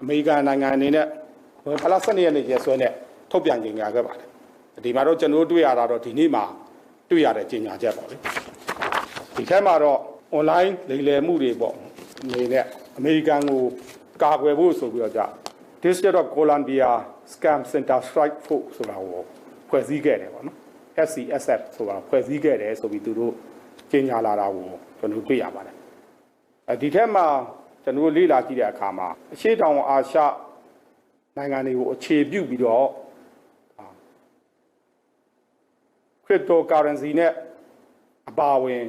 အမေရိကန်နိုင်ငံအနေနဲ့ဖလား12ရက်နေ့ရက်စွဲနဲ့ထုတ်ပြန်ကြေညာခဲ့ပါတယ်ဒီမှာတော့ကျွန်တော်တို့တွေ့ရတာတော့ဒီနေ့မှာတွေ့ရတဲ့ကြေညာချက်ပေါ့လေဒီထက်မှာတော့ online လိမ်လည်မှုတွေပေါ့အနေနဲ့အမေရိကန်ကိုကာကွယ်ဖို့ဆိုပြီးတော့じゃ District of Columbia Scam Center Strike Force ဆိုတာကိုဖွဲ့စည်းခဲ့တယ်ပေါ့နော် SCSF ဆိုတာဖွဲ့စည်းခဲ့တယ်ဆိုပြီးသူတို့ကြေညာလာတာကိုကျွန်တော်တို့တွေ့ရပါတယ်အဲဒီထက်မှာ ကျွန်တော်တို့လေ့လာကြည့်တဲ့အခါမှာအရှေ့တောင်အာရှနိုင်ငံတွေကိုအခြေပြုပြီးတော့ cryptocurrency နဲ့အပါအဝင်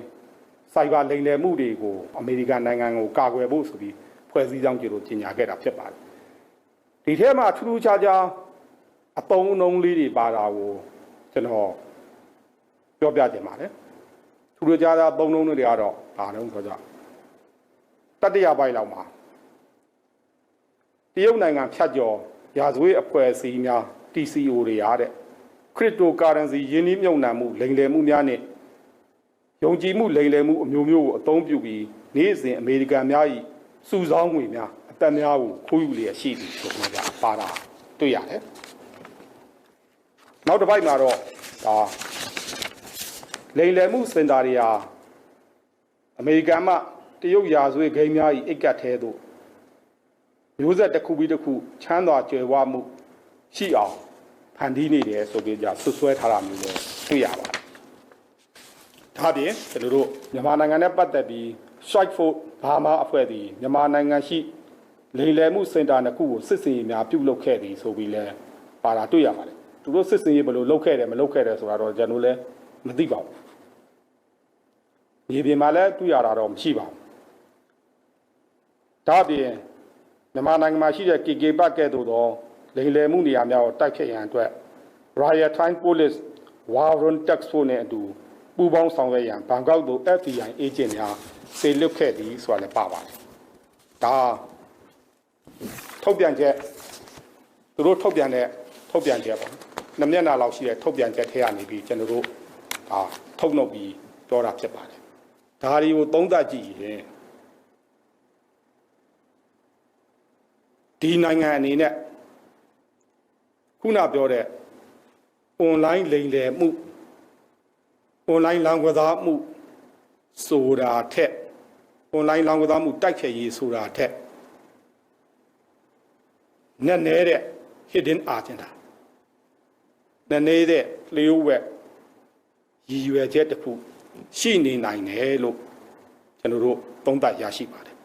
cyber လိမ်လည်မှုတွေကိုအမေရိကန်နိုင်ငံကိုကာကွယ်ဖို့ဆိုပြီးဖွဲ့စည်းကြောင်းကြည့်လို့ကြေညာခဲ့တာဖြစ်ပါတယ်ဒီထဲမှာထူးထူးခြားခြားအသုံးအနှုန်းလေးတွေပါတာကိုကျွန်တော်ပြောပြခြင်းပါတယ်ထူးထူးခြားခြားအသုံးအနှုန်းတွေကတော့ဒါတော့ဆိုကြ တတိယပိုင်းလောက်မှာတရုတ်နိုင်ငံဖြတ်ကျော်ရာဇဝတ်အဖွဲ့အစည်းများ TCO တွေရတဲ့ cryptocurrency ယင်းနှိမ့်မြုံနှံမှုလိမ်လည်မှုများနဲ့ယုံကြည်မှုလိမ်လည်မှုအမျိုးမျိုးကိုအသုံးပြုပြီးနေ့စဉ်အမေရိကန်များ၏စုဆောင်းငွေများအသက်များကိုခိုးယူလျက်ရှိသည်ဆိုတော့ကပါတာတွေ့ရတယ်နောက်တစ်ပိုက်မှာတော့ဒါလိမ်လည်မှုစင်တာတွေဟာအမေရိကန်မှ တရုတ်ရာဇဝတ်ဂိမ်းများ၏အိတ်ကတ်သေးသို့မျိုးဆက်တစ်ခုပြီးတစ်ခုချမ်းသာကြွယ်ဝမှုရှိအောင်ဖန်တီးနေတယ်ဆိုပြီးကြဆွဆွဲထားတာမျိုးလည်းတွေ့ရပါတယ်။ဒါပြင်ကျွန်တော်တို့မြန်မာနိုင်ငံနဲ့ပတ်သက်ပြီး Strike Force ဘာမှအဖွဲ့သည်မြန်မာနိုင်ငံရှိလိမ်လည်မှုစင်တာတစ်ခုကိုစစ်စေးများပြုလုပ်ခဲ့သည်ဆိုပြီးလဲပါတာတွေ့ရပါတယ်။သူတို့စစ်စေးဘယ်လိုလုပ်ခဲ့တယ်မလုပ်ခဲ့တယ်ဆိုတာတော့ကျွန်တော်လည်းမသိပါဘူး။ဒီပြင်မှာလည်းတွေ့ရတာတော့မရှိပါဘူး။ ဒါပြင်မြန်မာနိုင်ငံမှာရှိတဲ့ KK ဘက်ကဲ့သို့သောလိမ်လည်မှုနေရာများကိုတိုက်ဖျက်ရန်အတွက် Royal Thai Police War Room Task Force နဲ့အတူပူးပေါင်းဆောင်ရွက်ရန်ဘန်ကောက်သို့ FBI agent များစေလွှတ်ခဲ့သည်ဆိုတာလည်းပါပါတယ်။ဒါထုတ်ပြန်ချက်သူတို့ထုတ်ပြန်တဲ့ထုတ်ပြန်ချက်ပေါ့။နှစ်မျက်နှာလောက်ရှိတဲ့ထုတ်ပြန်ချက်ထဲကနေပြီးကျွန်တော်တို့ဒါထုတ်နှုတ်ပြီးပြောတာဖြစ်ပါတယ်။ဒါတွေကိုသုံးသပ်ကြည့်ရင် ဒီနိုင်ငံအနေနဲ့ခုနပြောတဲ့ online လိမ်လည်မှု online လောင်းကစားမှုဆိုတာထက် online လောင်းကစားမှုတိုက်ဖျက်ရေးဆိုတာထက်နက်နေတဲ့ hidden agenda နက်နေတဲ့လျှို့ဝှက်ရည်ရွယ်ချက်တစ်ခုရှိနေနိုင်တယ်လို့ကျွန်တော်တို့သုံးသပ်ရရှိပါတယ်